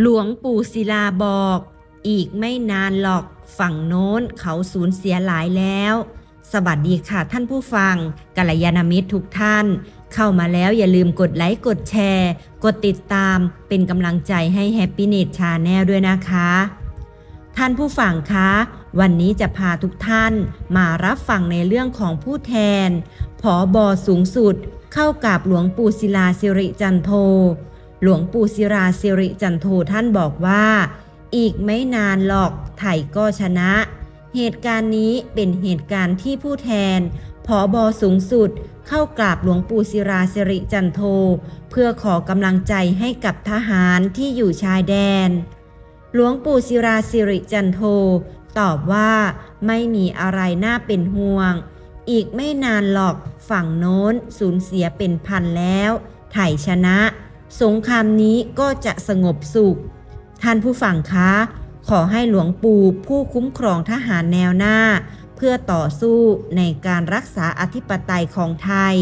หลวงปู่ศิลาบอก อีกไม่นานหรอกฝั่งโน้นเขาสูญเสียหลายแล้ว สวัสดีค่ะท่านผู้ฟังกัลยาณมิตรทุกท่าน เข้ามาแล้วอย่าลืมกดไลค์ กดแชร์ กดติดตามเป็นกำลังใจให้ Happy n e t Channel ด้วยนะคะ ท่านผู้ฟังคะ วันนี้จะพาทุกท่านมารับฟังในเรื่องของผู้แทนผอบอสูงสุด เข้ากับหลวงปู่ศิลาสิริจันโท หลวงปู่ศิลาสิริจันโทท่านบอกว่า อีกไม่นานหรอกไทยก็ชนะ เหตุการณ์นี้เป็นเหตุการณ์ที่ผู้แทนผอบอสูงสุด เข้ากราบหลวงปู่ศิราสิริจันโท เพื่อขอกำลังใจให้กับทหารที่อยู่ชายแดน หลวงปู่ศิราสิริจันโท ตอบว่าไม่มีอะไรน่าเป็นห่วง อีกไม่นานหรอกฝั่งโน้นสูญเสียเป็นพันแล้ว ไทยชนะ สงครามนี้ก็จะสงบสุข ท่านผู้ฟังคะ ขอให้หลวงปู่ผู้คุ้มครองทหารแนวหน้า เพื่อต่อสู้ในการรักษาอธิปไตยของไทย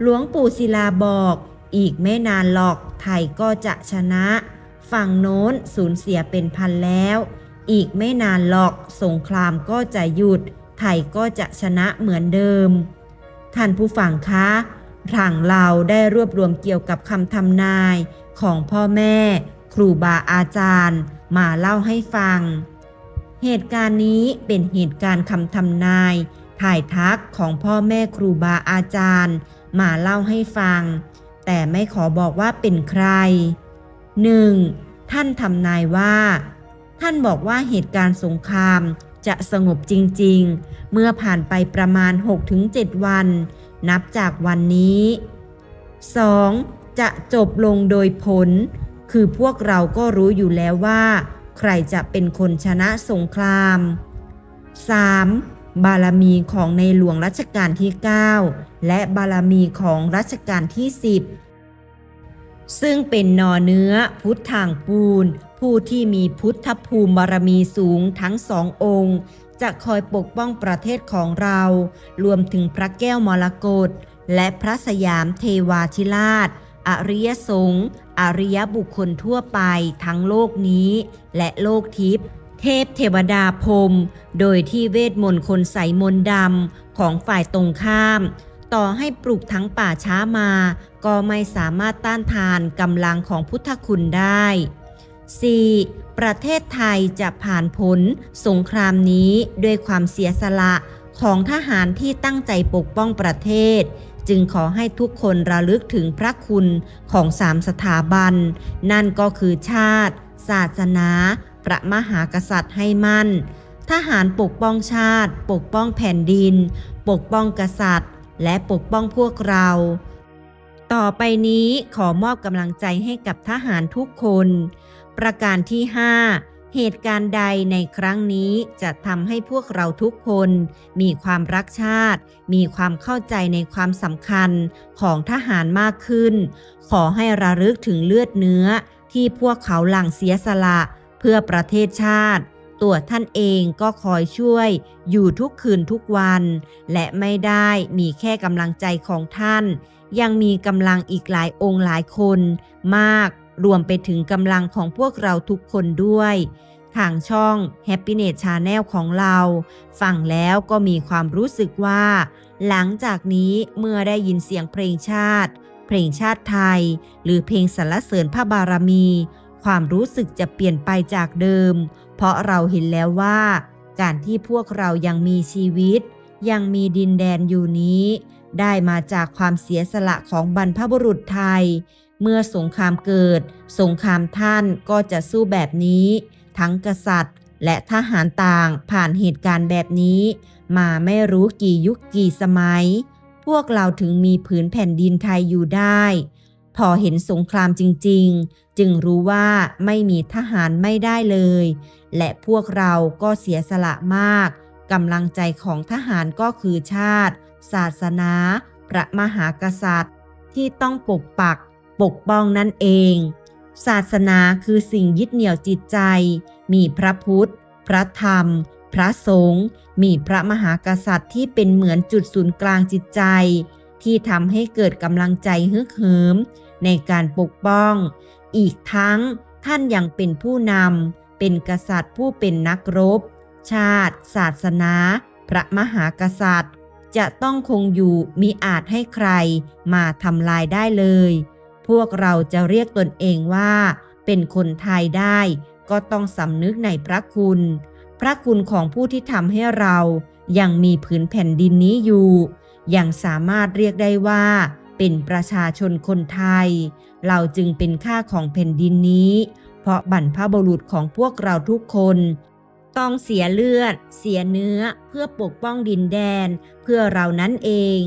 หลวงปู่ศิลาบอกอีกไม่นานหรอกไทยก็จะชนะ ฝั่งโน้นสูญเสียเป็นพันแล้ว อีกไม่นานหรอกสงครามก็จะหยุด ไทยก็จะชนะเหมือนเดิม ท่านผู้ฟังคะ ทางเราได้รวบรวมเกี่ยวกับคำทำนายของพ่อแม่ ครูบาอาจารย์ มาเล่าให้ฟัง เหตุการณ์นี้เป็นเหตุการณ์คำทำนาย ถ่ายทักของพ่อแม่ครูบาอาจารย์ มาเล่าให้ฟัง แต่ไม่ขอบอกว่าเป็นใคร 1. ท่านทำนายว่า ท่านบอกว่าเหตุการณ์สงครามจะสงบจริง ๆ เมื่อผ่านไปประมาณ 6-7 วัน นับจากวันนี้ 2. จะจบลงโดยผล คือพวกเราก็รู้อยู่แล้วว่า ใครจะเป็นคนชนะสงคราม 3. บารมีของในหลวงรัชกาลที่ 9 และบารมีของรัชกาลที่ 10 ซึ่งเป็นนอเนื้อพุทธทางปูน ผู้ที่มีพุทธภูมิบารมีสูงทั้งสององค์ จะคอยปกป้องประเทศของเรา รวมถึงพระแก้วมรกตและพระสยามเทวาธิราช อริยสงฆ์อริยบุคคลทั่วไปทั้งโลกนี้ และโลกทิพย์เทพเทวดาพรมโดยที่เวทมนต์คนใสมนต์ดำของฝ่ายตรงข้าม ต่อให้ปลุกทั้งป่าช้ามา ก็ไม่สามารถต้านทานกำลังของพุทธคุณได้ 4. ประเทศไทยจะผ่านพ้นสงครามนี้ด้วยความเสียสละของทหารที่ตั้งใจปกป้องประเทศ จึงขอให้ทุกคนระลึกถึงพระคุณของสามสถาบัน นั่นก็คือชาติ ศาสนา พระมหากษัตริย์ให้มั่น ทหารปกป้องชาติ ปกป้องแผ่นดิน ปกป้องกษัตริย์ และปกป้องพวกเรา ต่อไปนี้ขอมอบกำลังใจให้กับทหารทุกคน ประการที่ 5 เหตุการณ์ใดในครั้งนี้จะทำให้พวกเราทุกคน มีความรักชาติ มีความเข้าใจในความสำคัญของทหารมากขึ้น ขอให้ระลึกถึงเลือดเนื้อที่พวกเขาหลั่งเสียสละเพื่อประเทศชาติ ตัวท่านเองก็คอยช่วย อยู่ทุกคืนทุกวัน และไม่ได้มีแค่กำลังใจของท่าน ยังมีกำลังอีกหลายองค์หลายคน มาก รวมไปถึงกำลังของพวกเราทุกคนด้วย ทางช่อง Happiness Channel ของเรา ฟังแล้วก็มีความรู้สึกว่า หลังจากนี้เมื่อได้ยินเสียงเพลงชาติ เพลงชาติไทย หรือเพลงสรรเสริญพระบารมี ความรู้สึกจะเปลี่ยนไปจากเดิม เพราะเราเห็นแล้วว่า การที่พวกเรายังมีชีวิต ยังมีดินแดนอยู่นี้ ได้มาจากความเสียสละของบรรพบุรุษไทย เมื่อสงครามเกิด สงครามท่านก็จะสู้แบบนี้ ทั้งกษัตริย์ และทหารต่างผ่านเหตุการณ์แบบนี้ มาไม่รู้กี่ยุคกี่สมัย พวกเราถึงมีผืนแผ่นดินไทยอยู่ได้ พอเห็นสงครามจริง ๆ จึงรู้ว่าไม่มีทหารไม่ได้เลย และพวกเราก็เสียสละมากกำลังใจของทหารก็คือชาติ ศาสนา พระมหากษัตริย์ ที่ต้องปกปัก ปกป้องนั่นเอง ศาสนาคือสิ่งยึดเหนี่ยวจิตใจ มีพระพุทธ พระธรรม พระสงฆ์มีพระมหากษัตริย์ที่เป็นเหมือนจุดศูนย์กลางจิตใจ ที่ทำให้เกิดกำลังใจฮึกเหิม ในการปกป้อง อีกทั้งท่านยังเป็นผู้นำเป็นกษัตริย์ผู้เป็นนักรบ ชาติ ศาสนา พระมหากษัตริย์ จะต้องคงอยู่มิอาจให้ใครมาทำลายได้เลย พวกเราจะเรียกตนเองว่า เป็นคนไทยได้ ก็ต้องสำนึกในพระคุณ พระคุณของผู้ที่ทำให้เรายังมีผืนแผ่นดินนี้อยู่ ยังสามารถเรียกได้ว่า เป็นประชาชนคนไทย เราจึงเป็นค่าของแผ่นดินนี้ เพราะบรรพบุรุษของพวกเราทุกคนต้องเสียเลือด เสียเนื้อเพื่อปกป้องดินแดน เพื่อเรานั้นเอง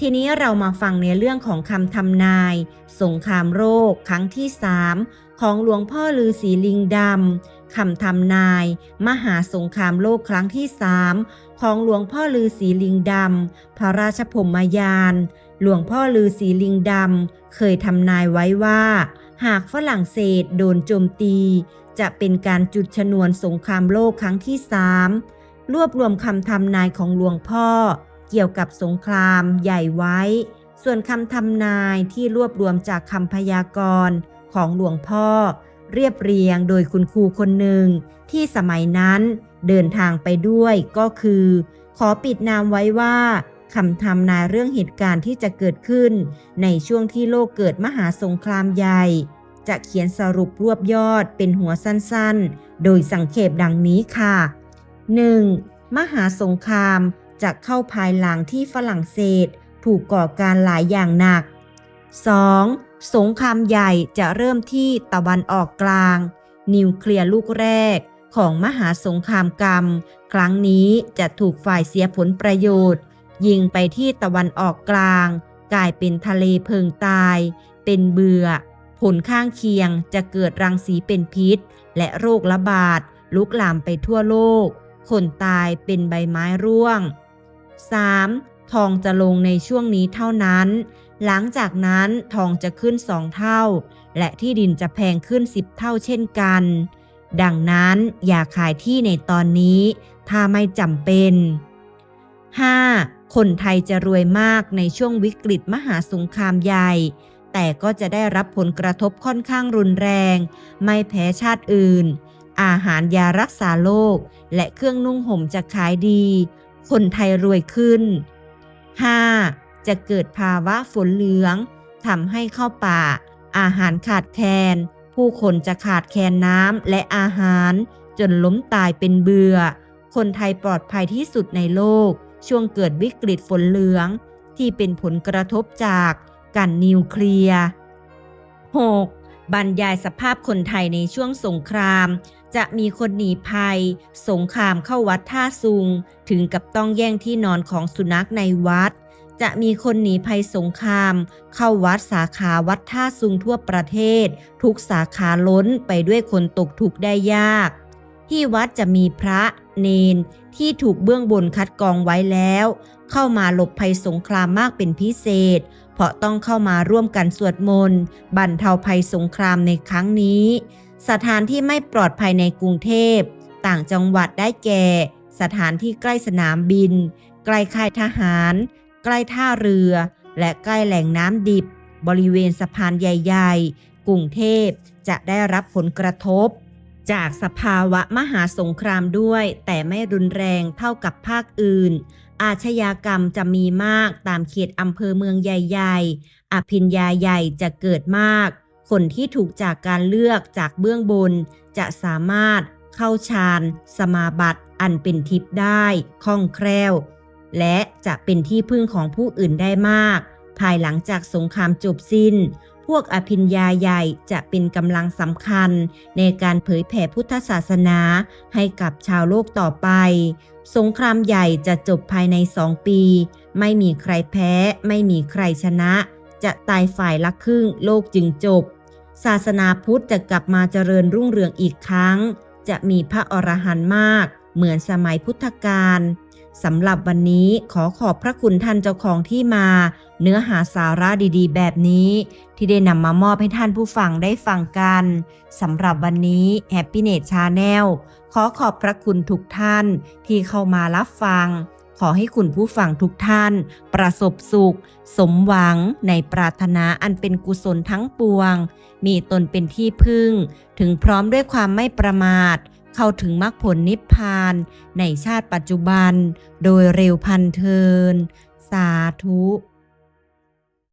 ทีนี้เรามาฟังในเรื่องของคำทำนาย สงครามโรคครั้งที่สามของหลวงพ่อฤาษีลิงดำคำทำนาย มหาสงครามโลกครั้งที่สามของหลวงพ่อฤาษีลิงดำพระราชพรมยาน หลวงพ่อฤาษีลิงดำเคยทำนายไว้ว่า หากฝรั่งเศสโดนโจมตี จะเป็นการจุดชนวนสงครามโลกครั้งที่สามรวบรวมคำทำนายของหลวงพ่อ เกี่ยวกับสงครามใหญ่ไว้ ส่วนคำทำนายที่รวบรวมจากคำพยากรณ์ของหลวงพ่อ เรียบเรียงโดยคุณครูคนหนึ่ง ที่สมัยนั้นเดินทางไปด้วยก็คือ ขอปิดนามไว้ว่าคำทำนายเรื่องเหตุการณ์ที่จะเกิดขึ้น ในช่วงที่โลกเกิดมหาสงครามใหญ่ จะเขียนสรุปรวบยอดเป็นหัวสั้นๆ โดยสังเขปดังนี้ค่ะ 1. มหาสงคราม จะเข้าภายหลังที่ฝรั่งเศสถูกก่อการหลายอย่างหนัก 2. สงครามใหญ่จะเริ่มที่ตะวันออกกลาง นิวเคลียร์ลูกแรกของมหาสงครามกรรม ครั้งนี้จะถูกฝ่ายเสียผลประโยชน์ ยิงไปที่ตะวันออกกลาง กลายเป็นทะเลเพลิงตาย เป็นเบื่อ ผลข้างเคียงจะเกิดรังสีเป็นพิษ และโรคระบาดลุกลามไปทั่วโลก คนตายเป็นใบไม้ร่วง 3. ทองจะลงในช่วงนี้เท่านั้น หลังจากนั้นทองจะขึ้นสองเท่า และที่ดินจะแพงขึ้นสิบเท่าเช่นกัน ดังนั้นอย่าขายที่ในตอนนี้ ถ้าไม่จำเป็น 5. คนไทยจะรวยมากในช่วงวิกฤตมหาสงครามใหญ่ แต่ก็จะได้รับผลกระทบค่อนข้างรุนแรง ไม่แพ้ชาติอื่น อาหารยารักษาโรคและเครื่องนุ่งห่มจะขายดี คนไทยรวยขึ้น 5. จะเกิดภาวะฝนเหลืองทำให้เข้าป่า อาหารขาดแคลน ผู้คนจะขาดแคลนน้ำและอาหาร จนล้มตายเป็นเบือ่อ คนไทยปลอดภัยที่สุดในโลก ช่วงเกิดวิกฤตฝนเหลือง ที่เป็นผลกระทบจากการนิวเคลียร์ 6. บรรยายสภาพคนไทยในช่วงสงคราม จะมีคนหนีภัย สงครามเข้าวัดท่าซุง ถึงกับต้องแย่งที่นอนของสุนัขในวัด จะมีคนหนีภัยสงคราม เข้าวัดสาขาวัดท่าซุงทั่วประเทศ ทุกสาขาล้นไปด้วยคนตกทุกข์ได้ยาก ที่วัดจะมีพระเนนที่ถูกเบื้องบนคัดกรองไว้แล้ว เข้ามาหลบภัยสงครามมากเป็นพิเศษ เพราะต้องเข้ามาร่วมกันสวดมนต์บรรเทาภัยสงครามในครั้งนี้ สถานที่ไม่ปลอดภัยในกรุงเทพ ต่างจังหวัดได้แก่ สถานที่ใกล้สนามบิน ใกล้ค่ายทหาร ใกล้ท่าเรือ และใกล้แหล่งน้ำดิบ บริเวณสะพานใหญ่ๆ กรุงเทพจะได้รับผลกระทบ จากสภาวะมหาสงครามด้วย แต่ไม่รุนแรงเท่ากับภาคอื่น อาชญากรรมจะมีมากตามเขตอำเภอเมืองใหญ่ ๆ อภิญญาใหญ่จะเกิดมาก คนที่ถูกจากการเลือกจากเบื้องบน จะสามารถเข้าฌานสมาบัติอันเป็นทิพย์ได้คล่องแคล่ว และจะเป็นที่พึ่งของผู้อื่นได้มาก ภายหลังจากสงครามจบสิ้น พวกอภิญญาใหญ่จะเป็นกำลังสำคัญ ในการเผยแผ่พุทธศาสนาให้กับชาวโลกต่อไป สงครามใหญ่จะจบภายในสองปี ไม่มีใครแพ้ ไม่มีใครชนะ จะตายฝ่ายละครึ่งโลกจึงจบ ศาสนาพุทธจะกลับมาเจริญรุ่งเรืองอีกครั้ง จะมีพระอรหันต์มาก เหมือนสมัยพุทธกาลสำหรับวันนี้ขอขอบพระคุณท่านเจ้าของที่มา เนื้อหาสาระดีๆ แบบนี้ ที่ได้นำมามอบให้ท่านผู้ฟังได้ฟังกันสำหรับวันนี้ Happy n e t Channel ขอขอบพระคุณทุกท่านที่เข้ามารับฟัง ขอให้คุณผู้ฟังทุกท่าน ประสบสุข สมหวังในปรารถนาอันเป็นกุศลทั้งปวง มีตนเป็นที่พึ่ง ถึงพร้อมด้วยความไม่ประมาท เข้าถึงมรรคผลนิพพาน ในชาติปัจจุบัน โดยเร็วพันเทิน สาธุ